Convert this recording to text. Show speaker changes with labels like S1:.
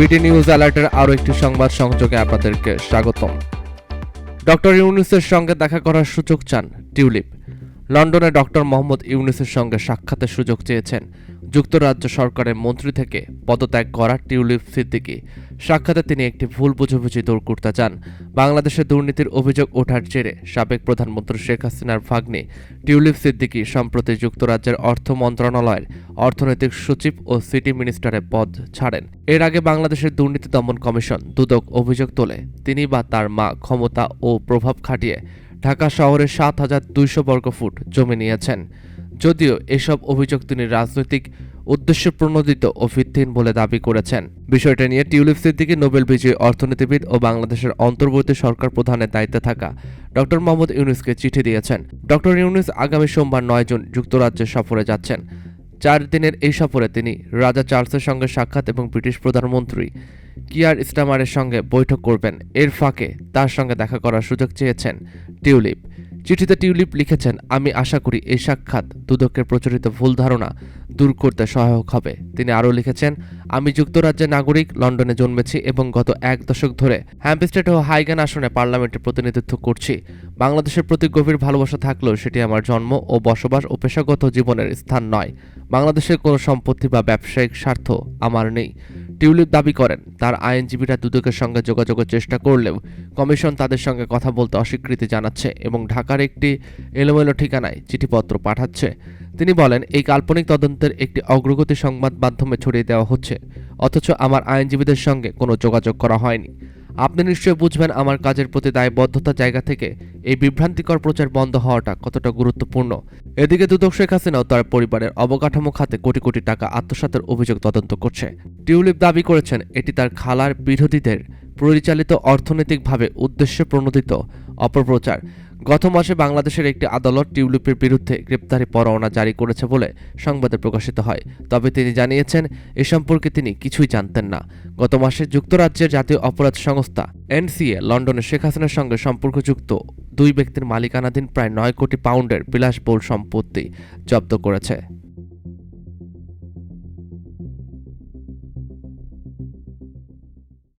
S1: বিটি নিউজ অ্যালার্টের আরও একটি সংবাদ সংযোগে আপনাদেরকে স্বাগতম। ডক্টর ইউনুসের সঙ্গে দেখা করার সুযোগ চান টিউলিপ। লন্ডনে ডক্টর মোহাম্মদ ইউনুসের সঙ্গে সাক্ষাতের সুযোগ চেয়েছেন যুক্তরাজ্য সরকারের মন্ত্রী থেকে পদত্যাগ করা টিউলিপ সিদ্দিকী। সাক্ষাতে তিনি একটি ভুল বুঝাবুঝি দূর করতে চান। বাংলাদেশে দুর্নীতির অভিযোগ ওঠার জেরে সাবেক প্রধানমন্ত্রী শেখ হাসিনার ভাগ্নে টিউলিপ সিদ্দিকী সম্প্রতি যুক্তরাজ্যের অর্থ মন্ত্রণালয়ের অর্থনৈতিক সচিব ও সিটি মিনিস্টারের পদ ছাড়েন। এর আগে বাংলাদেশের দুর্নীতি দমন কমিশন দুদক অভিযোগ তোলে। তিনি বা তার মা ক্ষমতা ও প্রভাব খাটিয়ে ঢাকা শহরে সাত হাজার দুইশো বর্গফুট জমি নিয়েছেন। যদিও এসব অভিযোগ তিনি রাজনৈতিক উদ্দেশ্য প্রণোদিত ও ভিত্তিহীন বলে দাবি করেছেন। বিষয়টা নিয়ে টিউলিপ সিদ্দিকী, নোবেল বিজয়ী অর্থনীতিবিদ ও বাংলাদেশের অন্তর্বর্তী সরকার প্রধানের দায়িত্বে থাকা ডক্টর মোহাম্মদ ইউনুসকে চিঠি দিয়েছেন। ডক্টর ইউনুস আগামী সোমবার নয় জুন যুক্তরাজ্যে সফরে যাচ্ছেন। চার দিনের এই সফরে তিনি রাজা চার্লসের সঙ্গে সাক্ষাৎ এবং ব্রিটিশ প্রধানমন্ত্রী কিয়ার ইস্টামারের সঙ্গে বৈঠক করবেন। এর ফাঁকে তার সঙ্গে দেখা করার সুযোগ চেয়েছেন টিউলিপ। চিঠিতে টিউলিপ লিখেছেন, আমি আশা করি এই সাক্ষাৎ দুদকের প্রচলিত ভুল ধারণা দূর করতে সহায়ক হবে। তিনি আরও লিখেছেন, আমি যুক্তরাজ্যের নাগরিক, লন্ডনে জন্মেছি এবং গত এক দশক ধরে হ্যাম্পস্টেড ও হাইগান আসনে পার্লামেন্টে প্রতিনিধিত্ব করছি। বাংলাদেশের প্রতি গভীর ভালোবাসা থাকলেও সেটি আমার জন্ম ও বসবাস ও পেশাগত জীবনের স্থান নয়। বাংলাদেশের কোনো সম্পত্তি বা ব্যবসায়িক স্বার্থ আমার নেই। টিউলিপ দাবি করেন। তার আইনজীবীরা দুদকের সঙ্গে যোগাযোগের চেষ্টা করলেও কমিশন তাদের সঙ্গে কথা বলতে অস্বীকৃতি জানাচ্ছে এবং ঢাকার একটি এলোমেলো ঠিকানায় চিঠিপত্র পাঠাচ্ছে। তিনি বলেন, এই কাল্পনিক তদন্তের একটি অগ্রগতি সংবাদ মাধ্যমে ছড়িয়ে দেওয়া হচ্ছে। অথচ আমার আইনজীবীদের সঙ্গে কোনো যোগাযোগ করা হয়নি। আপনি নিশ্চয়ই বুঝবেন আমার কাজের প্রতি দায়বদ্ধতা জায়গা থেকে এই বিভ্রান্তিকর প্রচার বন্ধ হওয়াটা কতটা গুরুত্বপূর্ণ। এদিকে দুদক শেখ হাসিনাও তার পরিবারের অবকাঠামো খাতে কোটি কোটি টাকা আত্মসাতের অভিযোগ তদন্ত করছে। টিউলিপ দাবি করেছেন, এটি তার খালার বিরোধীদের পরিচালিত অর্থনৈতিকভাবে উদ্দেশ্য প্রণোদিত অপপ্রচার। গত মাসে বাংলাদেশের একটি আদালত টিউলিপের বিরুদ্ধে গ্রেপ্তারি পরোয়ানা জারি করেছে বলে সংবাদে প্রকাশিত হয়। তবে তিনি জানিয়েছেন, এ সম্পর্কে তিনি কিছুই জানতেন না। গত মাসে যুক্তরাজ্যের জাতীয় অপরাধ সংস্থা এনসিএ লন্ডনে শেখ হাসিনার সঙ্গে সম্পর্কযুক্ত দুই ব্যক্তির মালিকানাধীন প্রায় নয় কোটি পাউন্ডের বিলাসবহুল সম্পত্তি জব্দ করেছে।